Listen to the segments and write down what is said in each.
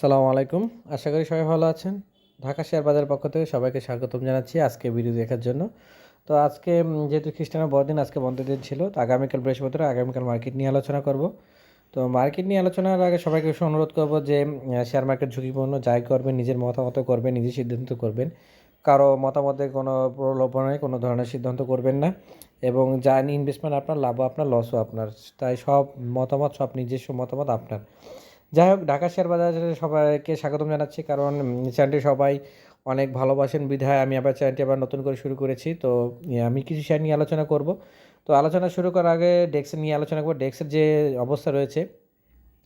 সালামু আলাইকুম। আশা করি সবাই ভালো আছেন। ঢাকা শেয়ার বাজার পক্ষ থেকে সবাইকে স্বাগতম জানাচ্ছি আজকে ভিডিও দেখার জন্য। তো আজকে যেহেতু খ্রিস্টানের বড়দিন আজকে বন্ধ দিন ছিল, তো আগামীকাল বৃহস্পতিবার আগামীকাল মার্কেট নিয়ে আলোচনা করব। তো মার্কেট নিয়ে আলোচনার আগে সবাইকে অনুরোধ করব যে শেয়ার মার্কেট ঝুঁকিপূর্ণ, যাই করবেন, নিজের মতামত করবেন নিজের সিদ্ধান্ত করবেন। কারও মতামতে কোনো প্রলোভনে কোনো ধরনের সিদ্ধান্ত করবেন না। এবং যা ইনভেস্টমেন্ট আপনার, লাভও আপনার লসও আপনার। তাই সব মতামত, সব নিজস্ব মতামত আপনার। যাই হোক, ঢাকা শেয়ার বাজারে সবাইকে স্বাগতম জানাচ্ছি। কারণ চ্যানেলটি সবাই অনেক ভালোবাসেন বিধায় আমি আবার চ্যানেলটি আবার নতুন করে শুরু করেছি। তো আমি কিছু শেয়ার নিয়ে আলোচনা করব। তো, আলোচনা শুরু করার আগে ডেক্সের নিয়ে আলোচনা করব। ডেক্সের যে অবস্থা রয়েছে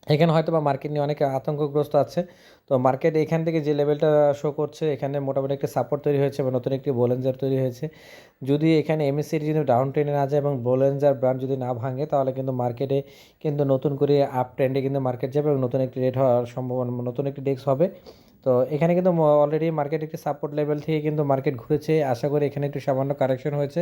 এখানে হয়তো বা মার্কেট নিয়ে অনেকে আতঙ্কগ্রস্ত আছে। তো মার্কেট এখান থেকে যে লেভেলটা শো করছে, এখানে মোটামুটি একটা সাপোর্ট তৈরি হয়েছে বা নতুন একটি বোলেঞ্জার তৈরি হয়েছে। যদি এখানে এমএসসিটি যদি ডাউন ট্রেনে না যায় এবং বোলেঞ্জার ব্র্যান্ড যদি না ভাঙে, তাহলে কিন্তু মার্কেটে কিন্তু নতুন করে আপ ট্রেন্ডে কিন্তু মার্কেট যাবে এবং নতুন একটি রেট হওয়ার সম্ভাবনা, নতুন একটি ডেস্ক হবে। তো এখানে কিন্তু অলরেডি মার্কেট একটি সাপোর্ট লেভেল থেকে কিন্তু মার্কেট ঘুরেছে। আশা করি এখানে একটু সামান্য কারেকশন হয়েছে।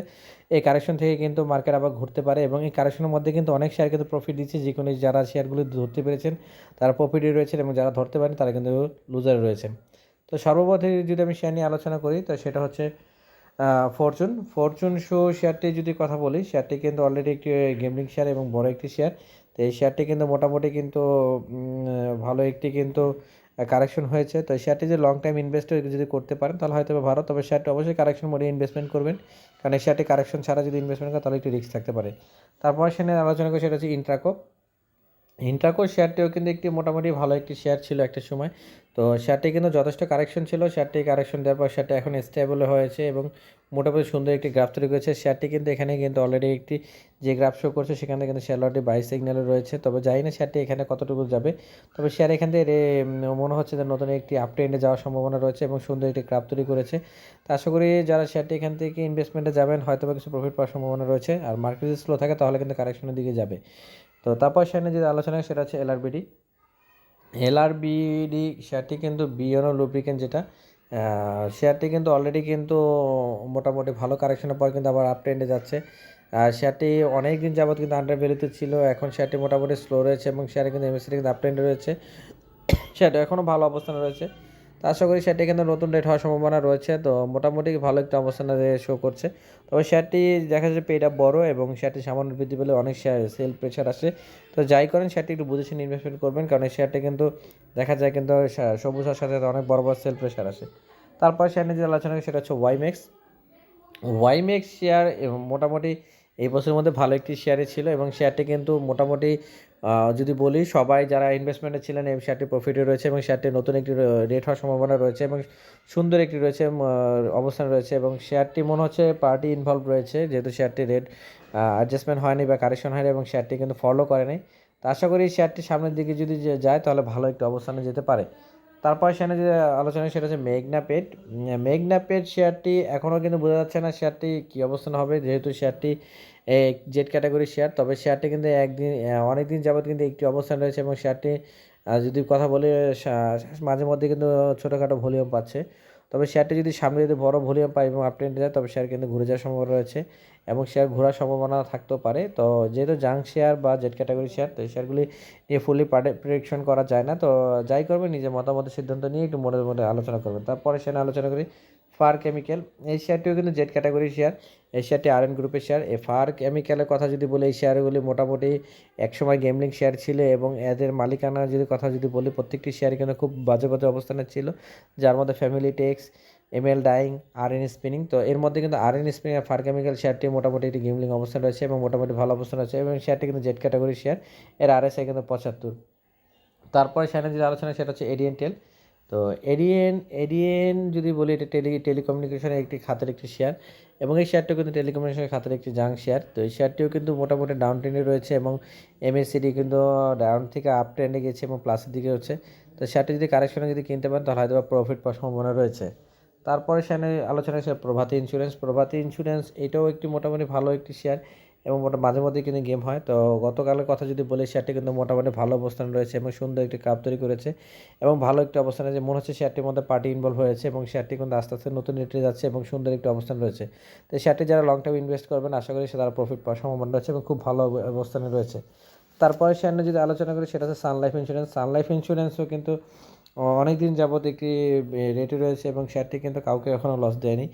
এই কারেকশন থেকে কিন্তু মার্কেট আবার ঘুরতে পারে এবং এই কারেকশনের মধ্যে কিন্তু অনেক শেয়ার কিন্তু প্রফিট দিচ্ছে। যে কোনো যারা শেয়ারগুলো ধরতে পেরেছেন, তারা প্রফিটে রয়েছেন এবং যারা ধরতে পারেন তারা কিন্তু লুজারে রয়েছেন। তো সর্বপ্রথম যদি আমি শেয়ার নিয়ে আলোচনা করি, তো সেটা হচ্ছে ফরচুন ফরচুন শো শেয়ারটি যদি কথা বলি শেয়ারটি কিন্তু অলরেডি একটি গেমিং শেয়ার এবং বড় একটি শেয়ার তো এই শেয়ারটি কিন্তু মোটামুটি কিন্তু ভালো একটি কিন্তু কারেকশন হয়েছে। তো শেয়ারটি যে লং টাইম ইনভেস্ট যদি করতে পারেন, তাহলে হয়তো ভালো। তবে শেয়ারটি অবশ্যই কারেকশন মোডে ইনভেস্টমেন্ট করবেন। কারণ শেয়ারটি কারেকশন ছাড়া যদি ইনভেস্টমেন্ট করেন, তাহলে একটু রিস্ক থাকতে পারে। তারপর সেখানে আলোচনা করি, সেটা হচ্ছে ইন্ট্রাকো ইন্ট্রাকো শেয়ারটিও কিন্তু একটি মোটামুটি ভালো একটি শেয়ার ছিল একটা সময়। তো শেয়ারটি কিন্তু যথেষ্ট কারেকশন ছিল। শেয়ারটি কারেকশন দেওয়ার পর শেয়ারটি এখন স্টেবল হয়েছে এবং মোটামুটি সুন্দর একটি গ্রাফ তৈরি করেছে। শেয়ারটি কিন্তু এখানে কিন্তু অলরেডি একটি যে গ্রাফ শো করছে, সেখানে কিন্তু শেয়ার লটটি বাই সিগন্যালে রয়েছে। তবে জানি না শেয়ারটি এখানে কতটুকু যাবে। তবে শেয়ার এখান থেকে মনে হচ্ছে যে নতুন একটি আপ ট্রেন্ডে যাওয়ার সম্ভাবনা রয়েছে এবং সুন্দর একটি গ্রাফ তৈরি করেছে। তো আশা করি যারা শেয়ারটি এখান থেকে ইনভেস্টমেন্টে যাবেন হয়তো বা কিছু প্রফিট পাওয়ার সম্ভাবনা রয়েছে। আর মার্কেট স্লো থাকে, তাহলে কিন্তু কারেকশনের দিকে যাবে। তো তারপর সেখানে যে আলোচনা সেটা হচ্ছে এলআরবিডি এলআরবিডি শেয়ারটি কিন্তু বিয়নো লুব্রিকেন্ট যেটা শেয়ারটি কিন্তু অলরেডি কিন্তু মোটামুটি ভালো কারেকশনের পর কিন্তু আবার আপ ট্রেন্ডে যাচ্ছে। আর শেয়ারটি অনেক দিন যাবত কিন্তু আন্ডার ভ্যালুতে ছিল, এখন শেয়ারটি মোটামুটি স্লো রয়েছে এবং শেয়ারে কিন্তু এমএসসি কিন্তু আপ ট্রেন্ডে রয়েছে। শেয়ারটি এখনও ভালো অবস্থানে রয়েছে। তো আশা করি শেয়ারটি কিন্তু নতুন রেট হওয়ার সম্ভাবনা রয়েছে। তো মোটামুটি ভালো একটা অবস্থানে শো করছে। তবে শেয়ারটি দেখা যাচ্ছে পেটা বড় এবং শেয়ারটি সামান্য বৃদ্ধি পেলে অনেক শেয়ার সেল প্রেশার আসে। তো যাই করেন, শেয়ারটি একটু বুঝে শুনে ইনভেস্টমেন্ট করবেন, কারণ এই শেয়ারটি কিন্তু দেখা যায় কিন্তু সবুজ হওয়ার সাথে অনেক বড় বড় সেল প্রেশার আসে। তারপর শেয়ার নিয়ে যে আলোচনা করি, সেটা হচ্ছে ওয়াইমেক্স ওয়াইমেক্স শেয়ার মোটামুটি এই বছরের মধ্যে ভালো একটি শেয়ারে ছিল এবং শেয়ারটি কিন্তু মোটামুটি যদি বলি, সবাই যারা ইনভেস্টমেন্টে ছিলেন, এই শেয়ারটি প্রফিটে রয়েছে এবং শেয়ারটি নতুন একটি রেট হওয়ার সম্ভাবনা রয়েছে এবং সুন্দর একটি রয়েছে অবস্থান রয়েছে এবং শেয়ারটি মনে হচ্ছে পার্টি ইনভলভ রয়েছে, যেহেতু শেয়ারটি রেট অ্যাডজাস্টমেন্ট হয়নি বা কারেকশন হয়নি এবং শেয়ারটি কিন্তু ফলো করেনি। তো আশা করি শেয়ারটি সামনের দিকে যদি যায়, তাহলে ভালো একটি অবস্থানে যেতে পারে। তারপর সেখানে যে আলোচনা সেটা হচ্ছে মেঘনা পেট। মেঘনা পেট শেয়ারটি এখনও কিন্তু বোঝা যাচ্ছে না শেয়ারটি কী অবস্থান হবে। যেহেতু শেয়ারটি জেড ক্যাটাগরি শেয়ার, তবে শেয়ারটি কিন্তু একদিন অনেক দিন যাবৎ কিন্তু একটি অবস্থান রয়েছে এবং শেয়ারটি যদি কথা বলি মাঝে মধ্যে কিন্তু ছোটোখাটো ভলিউম পাচ্ছে। তবে শেয়ারটি যদি সামনে যদি বড় ভলিউম পায় এবং আপট্রেন্ডে যায়, তবে শেয়ার কিন্তু ঘুরে যাওয়ার সম্ভাবনা রয়েছে এবং শেয়ার ঘোরার সম্ভাবনা থাকতেও পারে। তো যেহেতু জাং শেয়ার বা জেড ক্যাটাগরি শেয়ার, তো এই শেয়ারগুলি নিয়ে ফুলি প্রেডিকশন করা যায় না। তো যাই করবে, নিজের মতামত সিদ্ধান্ত নিয়ে একটু মনে মনে আলোচনা করবেন। তারপরে সেখানে আলোচনা করি ফার কেমিক্যাল। এই শেয়ারটিও কিন্তু জেড ক্যাটাগরি শেয়ার। শেয়ারটি আর এন গ্রুপের শেয়ার এই ফার কেমিক্যালের কথা যদি বলি, এই শেয়ারগুলি মোটামুটি একসময় গেমলিং শেয়ার ছিল এবং এদের মালিকানা যদি কথা যদি বলি, প্রত্যেকটি শেয়ার কিন্তু খুব বাজে বাজে অবস্থানে ছিল, যার মধ্যে family tex M L dyeing R N spinning তো এর মধ্যে কিন্তু আর এন স্পিনিং আর ফার কেমিক্যাল শেয়ারটি মোটামুটি একটি গেমলিং অবস্থান রয়েছে এবং মোটামুটি ভালো অবস্থান রয়েছে এবং শেয়ারটি কিন্তু জেড ক্যাটাগরি শেয়ার এর আর এস আই কিন্তু পঁচাত্তর। তারপরে সেখানে যে আলোচনা সেটা হচ্ছে এডিএন টেল তো এডিএন এডিএন যদি বলি, এটা টেলি টেলিকমিউনিকেশনের একটি খাতের একটি শেয়ার এবং এই শেয়ারটিও কিন্তু টেলিকমিউনিকেশনের খাতের একটি জাং শেয়ার তো এই শেয়ারটিও কিন্তু মোটামুটি ডাউন ট্রেন্ডে রয়েছে এবং এমএসসিডি কিন্তু ডাউন থেকে আপ ট্রেন্ডে গেছে এবং প্লাসের দিকে হচ্ছে। তো শেয়ারটি যদি কারেকশনে যদি কিনতে পারেন, তাহলে হয়তো প্রফিট পাওয়ার সম্ভাবনা রয়েছে। তারপরে সেখানে আলোচনা আছে প্রভাতী ইন্স্যুরেন্স প্রভাতী ইন্স্যুরেন্স এটাও একটি মোটামুটি ভালো একটি শেয়ার এবং মাঝে মধ্যে কিন্তু গেম হয়। তো গতকালের কথা যদি বলি, শেয়ারটি কিন্তু মোটামুটি ভালো অবস্থান রয়েছে এবং সুন্দর একটি কাপ তৈরি করেছে এবং ভালো একটি অবস্থানে যে মনে হচ্ছে শেয়ারটির মধ্যে পার্টি ইনভলভ হয়েছে এবং শেয়ারটি কিন্তু আস্তে আস্তে নতুন রেটে যাচ্ছে এবং সুন্দর একটি অবস্থান রয়েছে। তো শেয়ারটি যারা লং টার্ম ইনভেস্ট করবেন, আশা করি সে তারা প্রফিট পাওয়ার সম্ভাবনা রয়েছে এবং খুব ভালো অব- অবস্থানে রয়েছে। তারপরে শেয়ার নিয়ে যদি আলোচনা করি, সেটা হচ্ছে Sun Life insurance Sun Life ইন্স্যুরেন্সও কিন্তু অনেক দিন যাবত একটি রেটে রয়েছে এবং শেয়ারটি কিন্তু কাউকে এখনও লস দেয়নি।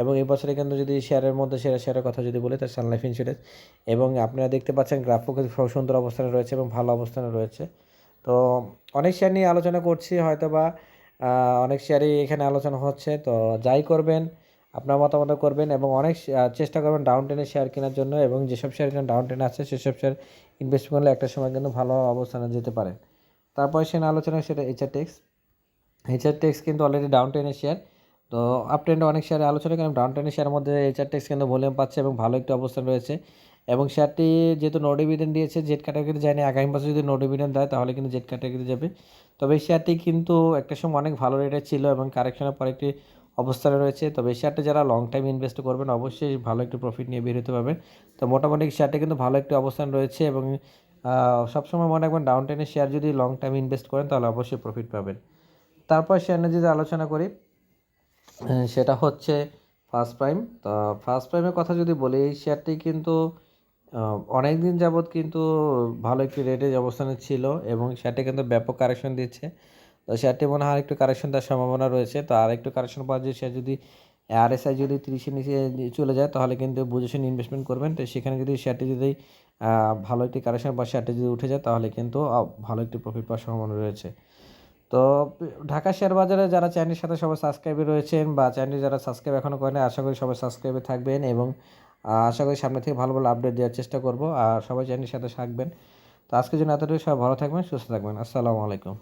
এবং এই বছরে কিন্তু যদি শেয়ারের মধ্যে সেরা শেয়ারের কথা যদি বলি তার সান লাইফ ইন্স্যুরেন্স এবং আপনারা দেখতে পাচ্ছেন গ্রাফও সুন্দর অবস্থানে রয়েছে এবং ভালো অবস্থানে রয়েছে। তো অনেক শেয়ার নিয়ে আলোচনা করছি হয়তো বা অনেক শেয়ারই এখানে আলোচনা হচ্ছে। তো যাই করবেন, আপনার মতামত করবেন এবং অনেক চেষ্টা করবেন ডাউন টেনে শেয়ার কেনার জন্য এবং যেসব শেয়ার ডাউন টেনে আছে, সেসব শেয়ার ইনভেস্ট করলে একটা সময় কিন্তু ভালো অবস্থানে যেতে পারেন। তারপর সেখানে আলোচনা সেটা এইচআর টেক্স এইচআর টেক্স কিন্তু অলরেডি ডাউন টেনের শেয়ার তো আপ ট্রেন্ডে অনেক শেয়ারে আলোচনা করেন ডাউন টেনের শেয়ারের মধ্যে এইচআর টেক্স কিন্তু ভলিউম পাচ্ছে এবং ভালো একটি অবস্থান রয়েছে। এবং শেয়ারটি যেহেতু নো ডিভিডেন্ড দিয়েছে জেড ক্যাটাগরি যায়নি আগামী বছর যদি নো ডিভিডেন্ড দেয়, তাহলে কিন্তু জেড ক্যাটাগরি যাবে। তবে এই শেয়ারটি কিন্তু একটা সময় অনেক ভালো রেটে ছিল এবং কারেকশনের পর একটি অবস্থানে রয়েছে। তবে এই শেয়ারটা যারা লং টাইম ইনভেস্ট করবেন, অবশ্যই ভালো একটি প্রফিট নিয়ে বের হতে পারবেন। তো মোটামুটি শেয়ারটা কিন্তু ভালো একটি অবস্থান রয়েছে এবং সবসময় মনে রাখবেন ডাউন টেনের শেয়ার যদি লং টাইম ইনভেস্ট করেন, তাহলে অবশ্যই প্রফিট পাবেন। তারপর শেয়ার নিয়ে যদি আলোচনা করি সেটা হচ্ছে ফার্স্ট প্রাইম তো ফার্স্ট প্রাইমের কথা যদি বলি, এই শেয়ারটি কিন্তু অনেক দিন যাবৎ কিন্তু ভালো একটি রেটে অবস্থানে ছিল এবং শেয়ারটি কিন্তু ব্যাপক কারেকশন দিচ্ছে। তো শেয়ারটি মনে হয় আরেকটু কারেকশন দেওয়ার সম্ভাবনা রয়েছে। তো আর একটু কারেকশন পাওয়া যায় শেয়ার যদি আরএসআই যদি তিরিশের নিচে চলে যায়, তাহলে কিন্তু বুঝে শুনে ইনভেস্টমেন্ট করবেন। তো সেখানে যদি শেয়ারটি যদি ভালো একটি কারেকশন বা শেয়ারটি যদি উঠে যায়, তাহলে কিন্তু ভালো একটি প্রফিট পাওয়ার সম্ভাবনা রয়েছে। তো, ঢাকা শেয়ার বাজারে যারা চ্যানেলের সাথে সবাই সাবস্ক্রাইবে রয়েছেন বা চ্যানেল যারা সাবস্ক্রাইব এখনও করেন আশা করি সবাই সাবস্ক্রাইবে থাকবেন এবং আশা করি সামনে থেকে ভালো ভালো আপডেট দেওয়ার চেষ্টা করব। আর সবাই চ্যানেলের সাথে থাকবেন। তো আজকের জন্য এতটুকু সবাই ভালো থাকবেন, সুস্থ থাকবেন। আসসালামু আলাইকুম।